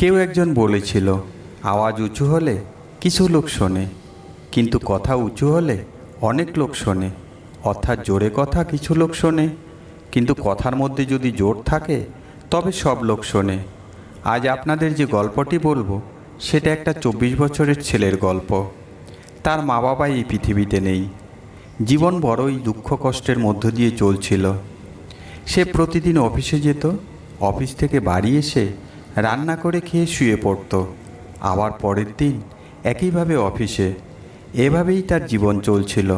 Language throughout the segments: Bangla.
কেউ একজন বলেছিল, আওয়াজ উঁচু হলে কিছু লোক শোনে, কিন্তু কথা উঁচু হলে অনেক লোক শোনে, অর্থাৎ জোরে কথা কিছু লোক শোনে, কিন্তু কথার মধ্যে যদি জোর থাকে, তবে সব লোক শোনে। আজ আপনাদের যে গল্পটি বলব, সেটা একটা চব্বিশ বছরের ছেলের গল্প। তার মা বাবা এই পৃথিবীতে নেই। জীবন বড়ই দুঃখ কষ্টের মধ্য দিয়ে চলছিল। সে প্রতিদিন অফিসে যেত, অফিস থেকে বাড়ি এসে রান্না করে খেয়ে শুয়ে পড়তো। আবার পরের দিন একইভাবে অফিসে। এভাবেই তার জীবন চলছিল।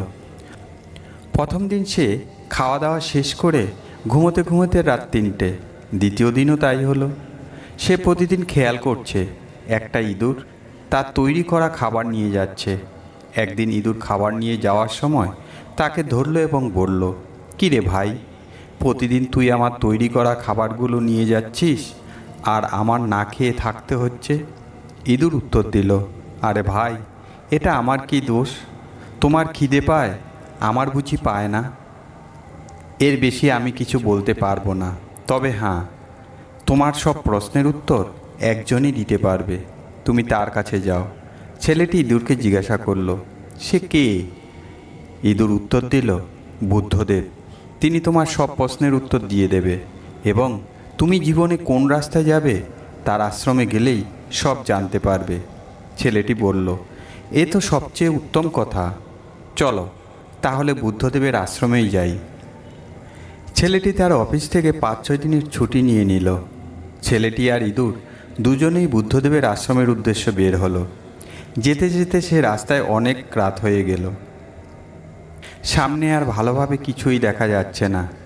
প্রথম দিন সে খাওয়া দাওয়া শেষ করে ঘুমোতে ঘুমোতে রাত তিনটে। দ্বিতীয় দিনও তাই হলো। সে প্রতিদিন খেয়াল করছে, একটা ইঁদুর তার তৈরি করা খাবার নিয়ে যাচ্ছে। একদিন ইঁদুর খাবার নিয়ে যাওয়ার সময় তাকে ধরলো এবং বলল "কী রে ভাই, প্রতিদিন তুই আমার তৈরি করা খাবারগুলো নিয়ে যাচ্ছিস? আর আমার না খেয়ে থাকতে হচ্ছে? ইঁদুর উত্তর দিল, আরে ভাই, এটা আমার কি দোষ? তোমার খিদে পায়? আমার বুঝি পায় না? এর বেশি আমি কিছু বলতে পারব না। তবে হ্যাঁ তোমার সব প্রশ্নের উত্তর একজনই দিতে পারবে। তুমি তার কাছে যাও। ছেলেটি ইঁদুরকে জিজ্ঞাসা করল, সে কে? ইঁদুর উত্তর দিল, বুদ্ধদেব। তিনি তোমার সব প্রশ্নের উত্তর দিয়ে দেবে এবং তুমি জীবনে কোন রাস্তায় যাবে, তার আশ্রমে গেলেই সব জানতে পারবে। ছেলেটি বলল, এ তো সবচেয়ে উত্তম কথা। চলো, তাহলে বুদ্ধদেবের আশ্রমেই যাই। ছেলেটি তার অফিস থেকে পাঁচ ছয় দিনের ছুটি নিয়ে নিল। ছেলেটি আর ইঁদুর দুজনেই বুদ্ধদেবের আশ্রমের উদ্দেশ্যে বের হলো। যেতে যেতে সে রাস্তায় অনেক রাত হয়ে গেল। সামনে আর ভালোভাবে কিছুই দেখা যাচ্ছে না।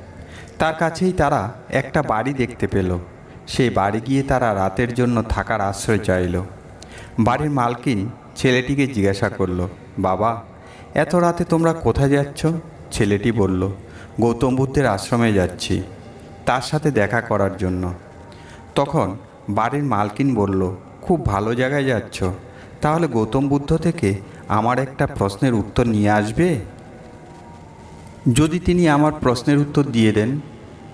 তার কাছেই তারা একটা বাড়ি দেখতে পেল। সেই বাড়ি গিয়ে তারা রাতের জন্য থাকার আশ্রয় চাইল। বাড়ির মালকিন ছেলেটিকে জিজ্ঞাসা করল, বাবা, এত রাতে তোমরা কোথায় যাচ্ছ? ছেলেটি বলল, গৌতম বুদ্ধের আশ্রমে যাচ্ছি, তার সাথে দেখা করার জন্য। তখন বাড়ির মালকিন বলল, খুব ভালো জায়গায় যাচ্ছ। তাহলে গৌতম বুদ্ধ থেকে আমার একটা প্রশ্নের উত্তর নিয়ে আসবে? যদি তিনি আমার প্রশ্নের উত্তর দিয়ে দেন,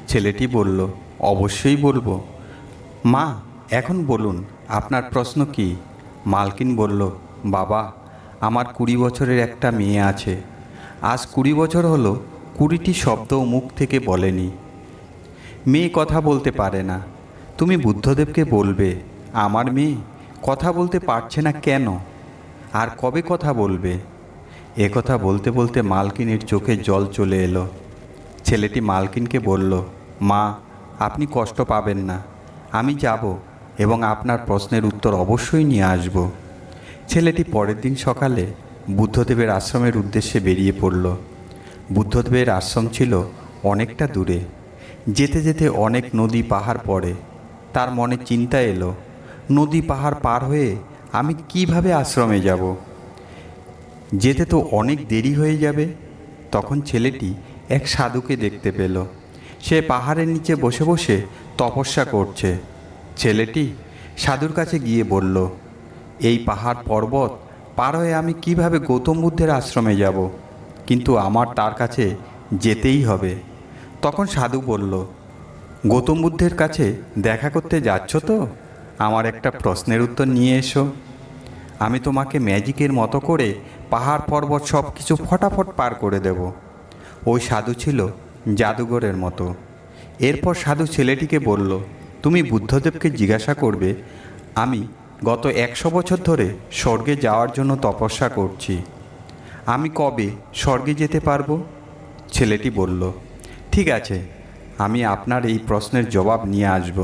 ছেলেটি বলল, অবশ্যই বলব। মা, এখন বলুন, আপনার প্রশ্ন কি? মালকিন বলল, বাবা, আমার কুড়ি বছরের একটা মেয়ে আছে। আজ কুড়ি বছর হলো, কুড়িটি শব্দ মুখ থেকে বলেনি। মেয়ে কথা বলতে পারে না। তুমি বুদ্ধদেবকে বলবে, আমার মেয়ে, কথা বলতে পারছে না কেন? আর কবে কথা বলবে? কথা বলতে বলতে মালকিনের চোখে জল চলে এলো। ছেলেটি মালকিনকে বলল, মা, আপনি কষ্ট পাবেন না। আমি যাব এবং আপনার প্রশ্নের উত্তর অবশ্যই নিয়ে আসব। ছেলেটি পরের দিন সকালে বুদ্ধদেবের আশ্রমের উদ্দেশ্যে বেরিয়ে পড়ল। বুদ্ধদেবের আশ্রম ছিল অনেকটা দূরে। যেতে যেতে অনেক নদী পাহাড় পড়ে। তার মনে চিন্তা এলো, নদী পাহাড় পার হয়ে আমি কীভাবে আশ্রমে যাব? যেতে তো অনেক দেরি হয়ে যাবে। তখন ছেলেটি এক সাধুকে দেখতে পেল। সে পাহাড়ের নিচে বসে বসে তপস্যা করছে। ছেলেটি সাধুর কাছে গিয়ে বলল, এই পাহাড় পর্বত পার হয়ে আমি কীভাবে গৌতম বুদ্ধের আশ্রমে যাব? কিন্তু আমার তার কাছে যেতেই হবে। তখন সাধু বলল, গৌতম বুদ্ধের কাছে দেখা করতে যাচ্ছ তো? আমার একটা প্রশ্নের উত্তর নিয়ে এসো। আমি তোমাকে ম্যাজিকের মতো করে পাহাড় পর্বত সব কিছু ফটাফট পার করে দেব। ওই সাধু ছিল জাদুঘরের মতো। এরপর সাধু ছেলেটিকে বলল, তুমি বুদ্ধদেবকে জিজ্ঞাসা করবে, আমি গত একশো বছর ধরে স্বর্গে যাওয়ার জন্য তপস্যা করছি। আমি কবে স্বর্গে যেতে পারব? ছেলেটি বলল, ঠিক আছে, আমি আপনার এই প্রশ্নের জবাব নিয়ে আসব।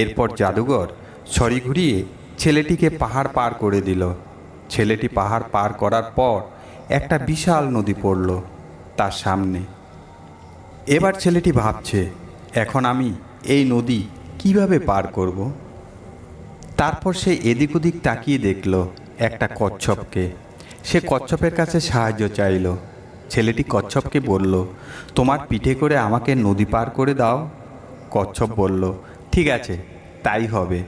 এরপর জাদুঘর ছড়ি ঘুরিয়ে ছেলেটিকে পাহাড় পার করে দিল। ছেলেটি পাহাড় পার করার পর একটা বিশাল নদী পড়ল তার সামনে। এবার ছেলেটি ভাবছে, এখন আমি এই নদী কীভাবে পার করব? তারপর সে এদিক ওদিক তাকিয়ে দেখল একটা কচ্ছপকে। সে কচ্ছপের কাছে সাহায্য চাইল। ছেলেটি কচ্ছপকে বলল, তোমার পিঠে করে আমাকে নদী পার করে দাও? কচ্ছপ বলল, ঠিক আছে, তাই হবে।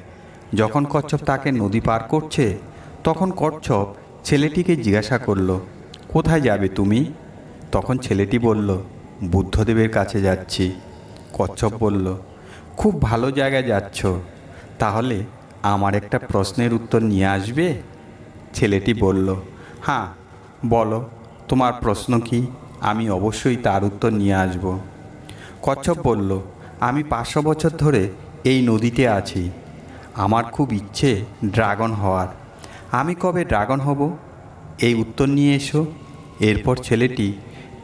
যখন কচ্ছপ তাকে নদী পার করছে তখন কচ্ছপ ছেলেটিকে জিজ্ঞাসা করল কোথায় যাবে তুমি? তখন ছেলেটি বলল বুদ্ধদেবের কাছে যাচ্ছি। কচ্ছপ বলল খুব ভালো জায়গায় যাচ্ছ। তাহলে আমার একটা প্রশ্নের উত্তর নিয়ে আসবে? ছেলেটি বলল হ্যাঁ বলো তোমার প্রশ্ন কি? আমি অবশ্যই তার উত্তর নিয়ে আসব। কচ্ছপ বলল আমি পাঁচশো বছর ধরে এই নদীতে আছি। আমার খুব ইচ্ছে ড্রাগন হওয়ার। আমি কবে ড্রাগন হব? এই উত্তর নিয়ে এসো। এরপর ছেলেটি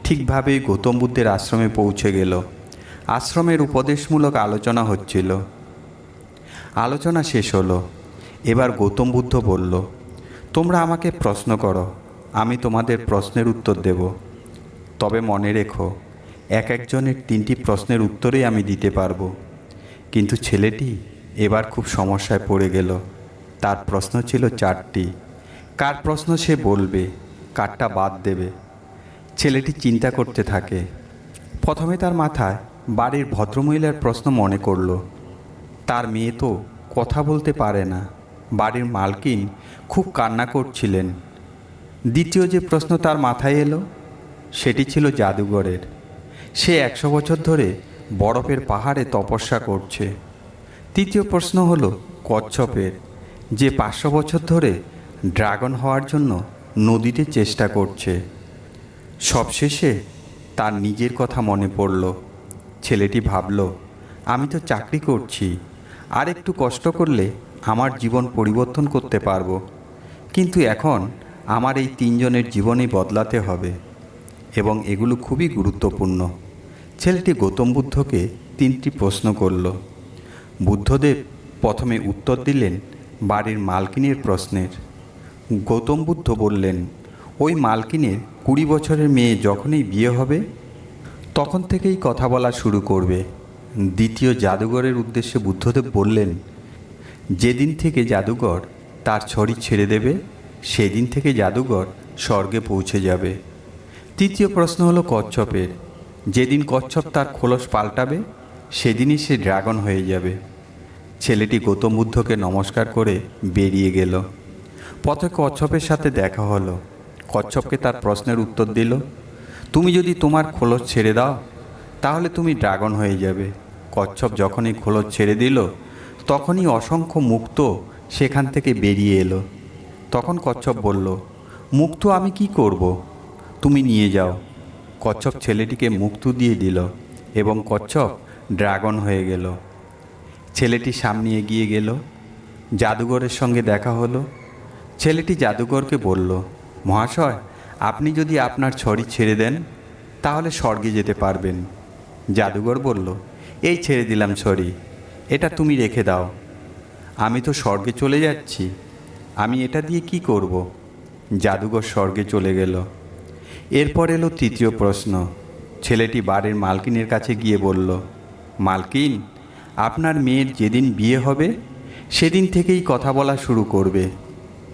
ঠিকভাবেই গৌতম বুদ্ধের আশ্রমে পৌঁছে গেল। আশ্রমের উপদেশমূলক আলোচনা হচ্ছিল। আলোচনা শেষ হলো। এবার গৌতম বুদ্ধ বলল, তোমরা আমাকে প্রশ্ন করো, আমি তোমাদের প্রশ্নের উত্তর দেব। তবে মনে রেখো, এক একজনের তিনটি প্রশ্নের উত্তরেই আমি দিতে পারব। কিন্তু ছেলেটি এবার খুব সমস্যায় পড়ে গেল। তার প্রশ্ন ছিল চারটি। কার প্রশ্ন সে বলবে? কারটা বাদ দেবে। ছেলেটি চিন্তা করতে থাকে। প্রথমে তার মাথায় বাড়ির ভদ্রমহিলার প্রশ্ন মনে করল। তার মেয়ে তো কথা বলতে পারে না। বাড়ির মালকিন খুব কান্না করছিলেন। দ্বিতীয় যে প্রশ্ন তার মাথায় এলো, সেটি ছিল জাদুঘরের। সে একশো বছর ধরে বরফের পাহাড়ে তপস্যা করছে। তৃতীয় প্রশ্ন হল কচ্ছপের, যে পাঁচশো বছর ধরে ড্রাগন হওয়ার জন্য নদীতে চেষ্টা করছে। সবশেষে তার নিজের কথা মনে পড়ল। ছেলেটি ভাবল, আমি তো চাকরি করছি, আর একটু কষ্ট করলে আমার জীবন পরিবর্তন করতে পারব। কিন্তু এখন আমার এই তিনজনের জীবনই বদলাতে হবে। এবং এগুলো খুবই গুরুত্বপূর্ণ। ছেলেটি গৌতম বুদ্ধকে তিনটি প্রশ্ন করল। বুদ্ধদেব প্রথমে উত্তর দিলেন, বাড়ির মালকিনের প্রশ্নের। গৌতম বুদ্ধ বললেন, ওই মালকিনের কুড়ি বছরের মেয়ে যখনই বিয়ে হবে, তখন থেকেই কথা বলা শুরু করবে। দ্বিতীয় জাদুঘরের উদ্দেশ্যে বুদ্ধদেব বললেন, যেদিন থেকে জাদুঘর তার ছড়ি ছেড়ে দেবে, সেদিন থেকে জাদুঘর স্বর্গে পৌঁছে যাবে। তৃতীয় প্রশ্ন হলো কচ্ছপের। যেদিন কচ্ছপ তার খোলস পাল্টাবে সেদিনই সে ড্রাগন হয়ে যাবে। ছেলেটি গৌতম বুদ্ধকে নমস্কার করে বেরিয়ে গেল। পথে কচ্ছপের সাথে দেখা হলো। কচ্ছপকে তার প্রশ্নের উত্তর দিল, তুমি যদি তোমার খোলস ছেড়ে দাও, তাহলে তুমি ড্রাগন হয়ে যাবে। কচ্ছপ যখনই খোলস ছেড়ে দিল, তখনই অসংখ্য মুক্ত সেখান থেকে বেরিয়ে এলো। তখন কচ্ছপ বলল, মুক্ত আমি কি করব? তুমি নিয়ে যাও। কচ্ছপ ছেলেটিকে মুক্ত দিয়ে দিল এবং কচ্ছপ ড্রাগন হয়ে গেল। ছেলেটি সামনে এগিয়ে গেল। জাদুঘরের সঙ্গে দেখা হলো। ছেলেটি জাদুঘরকে বলল, মহাশয়, আপনি যদি আপনার ছড়ি ছেড়ে দেন, তাহলে স্বর্গে যেতে পারবেন। জাদুঘর বলল, এই ছেড়ে দিলাম ছড়ি, এটা তুমি রেখে দাও। আমি তো স্বর্গে চলে যাচ্ছি, আমি এটা দিয়ে কি করব? জাদুঘর স্বর্গে চলে গেল। এরপর এলো তৃতীয় প্রশ্ন। ছেলেটি বাড়ির মালকিনের কাছে গিয়ে বলল মালকিন, আপনার মেয়ের যেদিন বিয়ে হবে, সেদিন থেকেই কথা বলা শুরু করবে।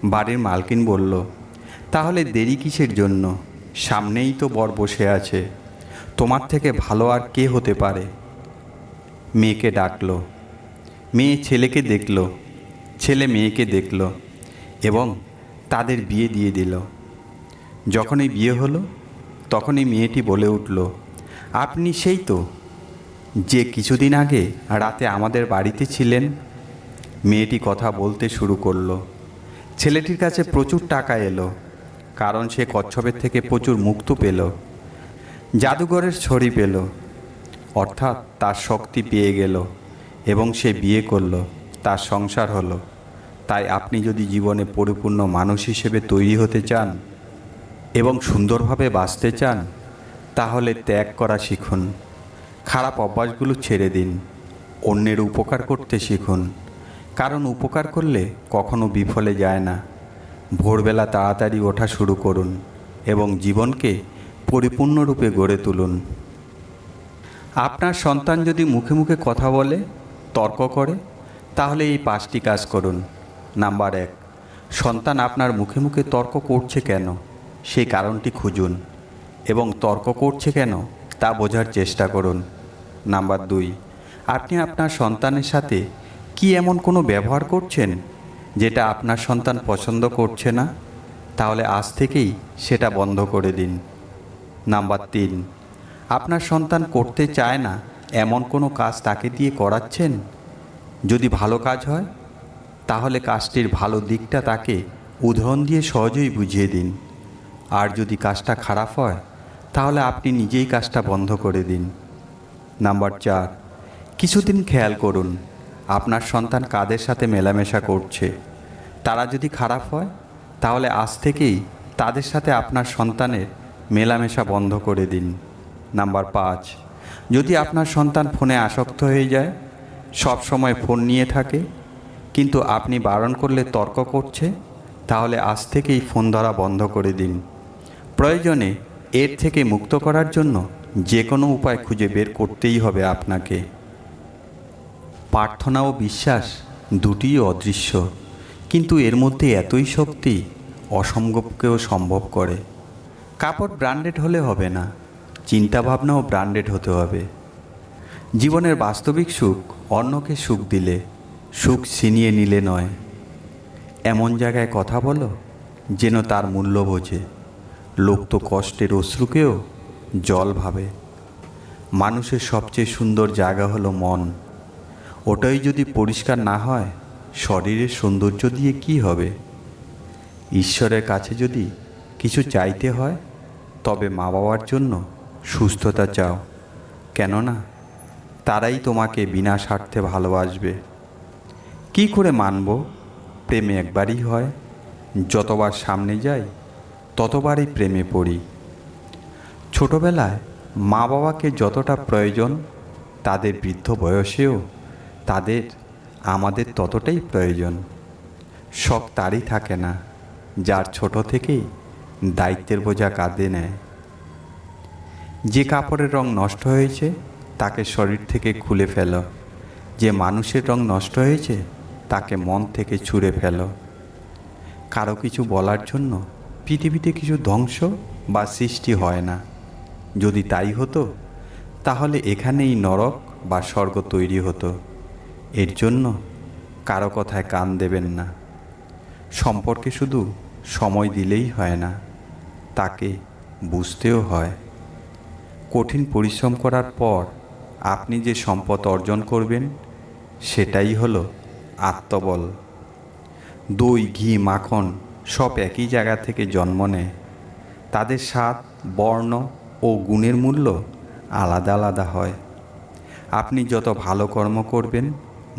বাড়ির মালকিন বলল, তাহলে দেরি কিসের জন্য? সামনেই তো বর বসে আছে। তোমার থেকে ভালো আর কে হতে পারে? মেয়েকে ডাকল। মেয়ে ছেলেকে দেখল। ছেলে মেয়েকে দেখল এবং তাদের বিয়ে দিয়ে দিল। যখনই বিয়ে হলো, তখনই মেয়েটি বলে উঠল, আপনি সেই তো। যে কিছুদিন আগে রাতে আমাদের বাড়িতে ছিলেন, মেয়েটি কথা বলতে শুরু করল। ছেলেটির কাছে প্রচুর টাকা এলো, কারণ সে কচ্ছপের থেকে প্রচুর মুক্ত পেল, জাদুঘরের ছড়ি পেল, অর্থাৎ তার শক্তি পেয়ে গেল এবং সে বিয়ে করল, তার সংসার হলো। তাই আপনি যদি জীবনে পরিপূর্ণ মানুষ হিসেবে তৈরি হতে চান এবং সুন্দরভাবে বাঁচতে চান, তাহলে ত্যাগ করা শিখুন। খারাপ অভ্যাসগুলো ছেড়ে দিন। অন্যের উপকার করতে শিখুন। কারণ উপকার করলে কখনো বিফলে যায় না। ভোরবেলা তাড়াতাড়ি ওঠা শুরু করুন এবং জীবনকে পরিপূর্ণরূপে গড়ে তুলুন। আপনার সন্তান যদি মুখে মুখে কথা বলে, তর্ক করে, তাহলে এই পাঁচটি কাজ করুন। নাম্বার এক, সন্তান আপনার মুখে মুখে তর্ক করছে কেন? সেই কারণটি খুঁজুন এবং তর্ক করছে কেন? তা বোঝার চেষ্টা করুন। নাম্বার দুই, আপনি আপনার সন্তানের সাথে কি এমন কোনো ব্যবহার করছেন যেটা আপনার সন্তান পছন্দ করছে না? তাহলে আজ থেকেই সেটা বন্ধ করে দিন। নাম্বার তিন, আপনার সন্তান করতে চায় না এমন কোনো কাজ তাকে দিয়ে করাচ্ছেন? যদি ভালো কাজ হয়, তাহলে কাজটির ভালো দিকটা তাকে উদাহরণ দিয়ে সহজেই বুঝিয়ে দিন। আর যদি কাজটা খারাপ হয়, তাহলে আপনি নিজেই কাজটা বন্ধ করে দিন। নাম্বার চার, কিছুদিন খেয়াল করুন, আপনার সন্তান কাদের সাথে মেলামেশা করছে। তারা যদি খারাপ হয়, তাহলে আজ থেকেই তাদের সাথে আপনার সন্তানের মেলামেশা বন্ধ করে দিন। নাম্বার পাঁচ, যদি আপনার সন্তান ফোনে আসক্ত হয়ে যায়, সব সময় ফোন নিয়ে থাকে, কিন্তু আপনি বারণ করলে তর্ক করছে, তাহলে আজ থেকেই ফোন ধরা বন্ধ করে দিন। প্রয়োজনে এর থেকে মুক্ত করার জন্য যে কোনো উপায় খুঁজে বের করতেই হবে আপনাকে। প্রার্থনা ও বিশ্বাস দুটিই অদৃশ্য, কিন্তু এর মধ্যে এতই শক্তি অসম্ভবকেও সম্ভব করে। কাপড় ব্র্যান্ডেড হলে হবে না, চিন্তাভাবনাও ব্র্যান্ডেড হতে হবে। জীবনের বাস্তবিক সুখ অন্যকে সুখ দিলে, সুখ ছিনিয়ে নিলে নয়। এমন জায়গায় কথা বলো, যেন তার মূল্য বোঝে। লোক তো কষ্টের অশ্রুকেও জল ভাবে। মানুষের সবচেয়ে সুন্দর জায়গা হলো মন। ওটাই যদি পরিষ্কার না হয়, শরীরের সৌন্দর্য দিয়ে কি হবে? ঈশ্বরের কাছে যদি কিছু চাইতে হয়, তবে মা বাবার জন্য সুস্থতা চাও। কেননা, তারাই তোমাকে বিনা স্বার্থে ভালোবাসবে। কি করে মানব? প্রেমে একবারই হয়। যতবার সামনে যাই, ততবারই প্রেমে পড়ি। ছোটবেলায় মা বাবাকে যতটা প্রয়োজন, তাদের বৃদ্ধ বয়সেও তাদের, আমাদের ততটাই প্রয়োজন। শখ তারই থাকে না, যার ছোট থেকেই দায়িত্বের বোঝা কাঁধে নেয়। যে কাপড়ের রং নষ্ট হয়েছে, তাকে শরীর থেকে খুলে ফেলো। যে মানুষের রং নষ্ট হয়েছে, তাকে মন থেকে ছুঁড়ে ফেলো। কারও কিছু বলার জন্য পৃথিবীতে কিছু ধ্বংস বা সৃষ্টি হয় না। যদি তাই হতো, তাহলে এখানেই নরক বা স্বর্গ তৈরি হতো। এর জন্য কারও কথায় কান দেবেন না। সম্পর্কে শুধু সময় দিলেই হয় না, তাকে বুঝতেও হয়। কঠিন পরিশ্রম করার পর আপনি যে সম্পদ অর্জন করবেন, সেটাই হলো আত্মবল। দই, ঘি, মাখন সব একই জায়গা থেকে জন্ম নেয়। তাদের স্বাদ, বর্ণ ও গুণের মূল্য আলাদা আলাদা হয়। আপনি যত ভালো কর্ম করবেন,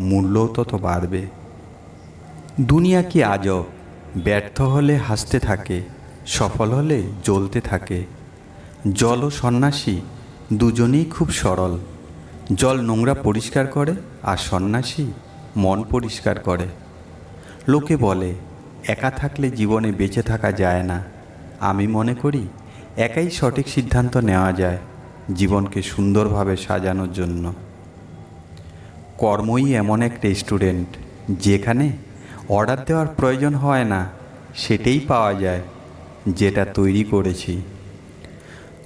মূল্যও তত বাড়বে। দুনিয়া কি আজব ব্যর্থ হলে হাসতে থাকে, সফল হলে জ্বলতে থাকে? জল ও সন্ন্যাসী দুজনেই খুব সরল। জল নোংরা পরিষ্কার করে আর সন্ন্যাসী মন পরিষ্কার করে। লোকে বলে, একা থাকলে জীবনে বেঁচে থাকা যায় না। আমি মনে করি একাই সঠিক সিদ্ধান্ত নেওয়া যায় জীবনকে সুন্দরভাবে সাজানোর জন্য। কর্মই এমন এক রেস্টুরেন্ট, যেখানে অর্ডার দেওয়ার প্রয়োজন হয় না, সেটাই পাওয়া যায়, যেটা তৈরি করেছি।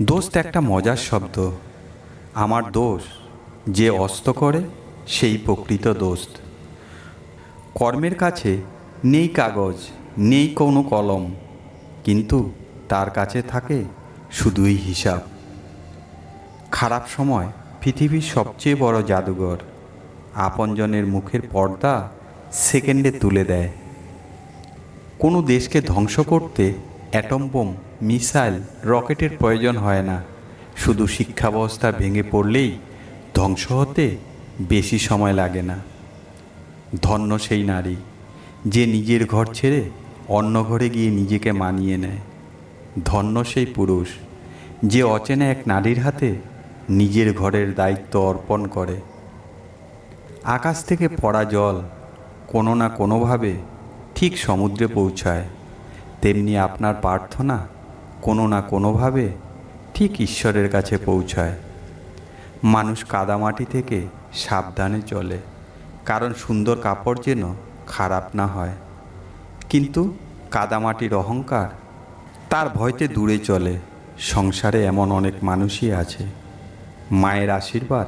দোস্ত, একটা মজার শব্দ। আমার দোষ, যে অস্ত করে, সেই প্রকৃত দোস্ত। কর্মের কাছে নেই কাগজ, নেই কোনো কলম, কিন্তু তার কাছে থাকে শুধুই হিসাব। খারাপ সময় পৃথিবীর সবচেয়ে বড় জাদুঘর। আপনজনের মুখের পর্দা সেকেন্ডে তুলে দেয়। কোনো দেশকে ধ্বংস করতে অ্যাটম বোম, মিসাইল, রকেটের প্রয়োজন হয় না। শুধু শিক্ষা ব্যবস্থা ভেঙে পড়লেই ধ্বংস হতে বেশি সময় লাগে না। ধন্য সেই নারী, যে নিজের ঘর ছেড়ে অন্য ঘরে গিয়ে নিজেকে মানিয়ে নেয়। ধন্য সেই পুরুষ, যে অচেনা এক নারীর হাতে নিজের ঘরের দায়িত্ব অর্পণ করে। আকাশ থেকে পড়া জল কোনো না কোনোভাবে ঠিক সমুদ্রে পৌঁছায়। তেমনি আপনার প্রার্থনা কোনো না কোনোভাবে ঠিক ঈশ্বরের কাছে পৌঁছায়। মানুষ কাদামাটি থেকে সাবধানে চলে, কারণ সুন্দর কাপড় যেন খারাপ না হয়। কিন্তু কাদামাটির অহংকার তার ভয়তে দূরে চলে। সংসারে এমন অনেক মানুষই আছে। মায়ের আশীর্বাদ,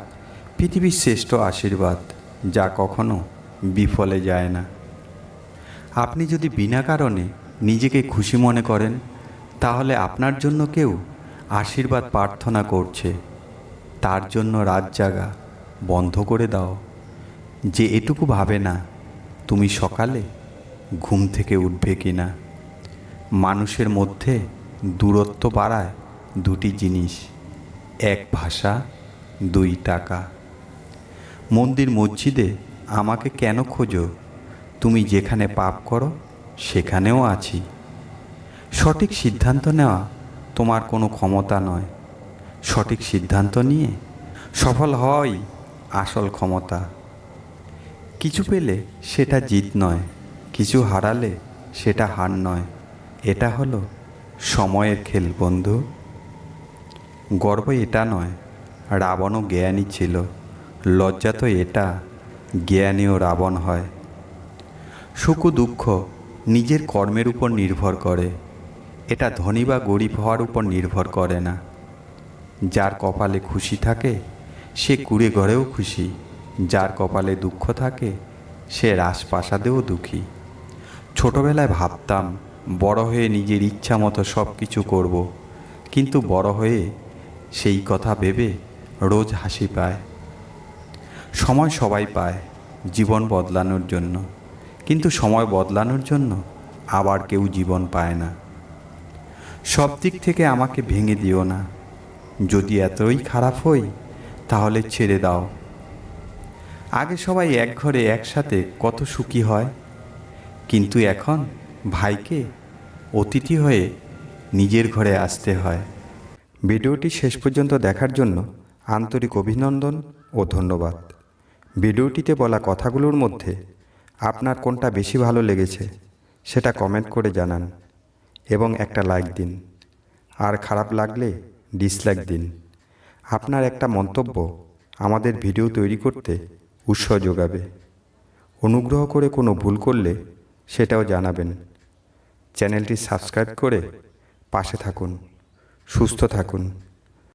পৃথিবীর শ্রেষ্ঠ আশীর্বাদ, যা কখনো বিফলে যায় না। আপনি যদি বিনা কারণে নিজেকে খুশি মনে করেন, তাহলে আপনার জন্য কেউ আশীর্বাদ প্রার্থনা করছে। তার জন্য রাত জাগা বন্ধ করে দাও। যে এটুকু ভাবে না, তুমি সকালে ঘুম থেকে উঠবে কি না মানুষের মধ্যে দূরত্ব বাড়ায় দুটি জিনিস, এক ভাষা, দুই টাকা। মন্দির মসজিদে আমাকে কেন খোঁজো? তুমি যেখানে পাপ করো, সেখানেও আছি। সঠিক সিদ্ধান্ত নেওয়া তোমার কোনো ক্ষমতা নয়। সঠিক সিদ্ধান্ত নিয়ে সফল হওয়াই আসল ক্ষমতা। কিছু পেলে সেটা জিত নয়, কিছু হারালে সেটা হার নয়। এটা হলো সময়ের খেল, বন্ধু। গর্ব এটা নয়, রাবণও জ্ঞানী ছিল। লজ্জা তো এটা, জ্ঞানীও রাবণ হয়। সুখ দুঃখ নিজের কর্মের উপর নির্ভর করে। এটা ধনী বা গরিব হওয়ার উপর নির্ভর করে না। যার কপালে খুশি থাকে, সে কুড়ে ঘরেও খুশি। যার কপালে দুঃখ থাকে, সে রাজপ্রাসাদেও দুঃখী। ছোটবেলায় ভাবতাম বড় হয়ে নিজের ইচ্ছা মতো সব কিছু করব। কিন্তু বড় হয়ে সেই কথা ভেবে রোজ হাসি পায়। সময় সবাই পায় জীবন বদলানোর জন্য। কিন্তু সময় বদলানোর জন্য আবার কেউ জীবন পায় না। সব দিক থেকে আমাকে ভেঙে দিও না। যদি এতই খারাপ হই, তাহলে ছেড়ে দাও। আগে সবাই এক ঘরে একসাথে কত সুখী হয়। কিন্তু এখন ভাইকে অতিথি হয়ে নিজের ঘরে আসতে হয়। ভিডিওটি শেষ পর্যন্ত দেখার জন্য আন্তরিক অভিনন্দন ও ধন্যবাদ। ভিডিওটিতে বলা কথাগুলোর মধ্যে আপনার কোনটা বেশি ভালো লেগেছে সেটা কমেন্ট করে জানান এবং একটা লাইক দিন। আর খারাপ লাগলে ডিসলাইক দিন। আপনার একটা মন্তব্য আমাদের ভিডিও তৈরি করতে উৎসাহ যোগাবে। অনুগ্রহ করে কোনো ভুল করলে সেটাও জানাবেন। চ্যানেলটি সাবস্ক্রাইব করে পাশে থাকুন সুস্থ থাকুন।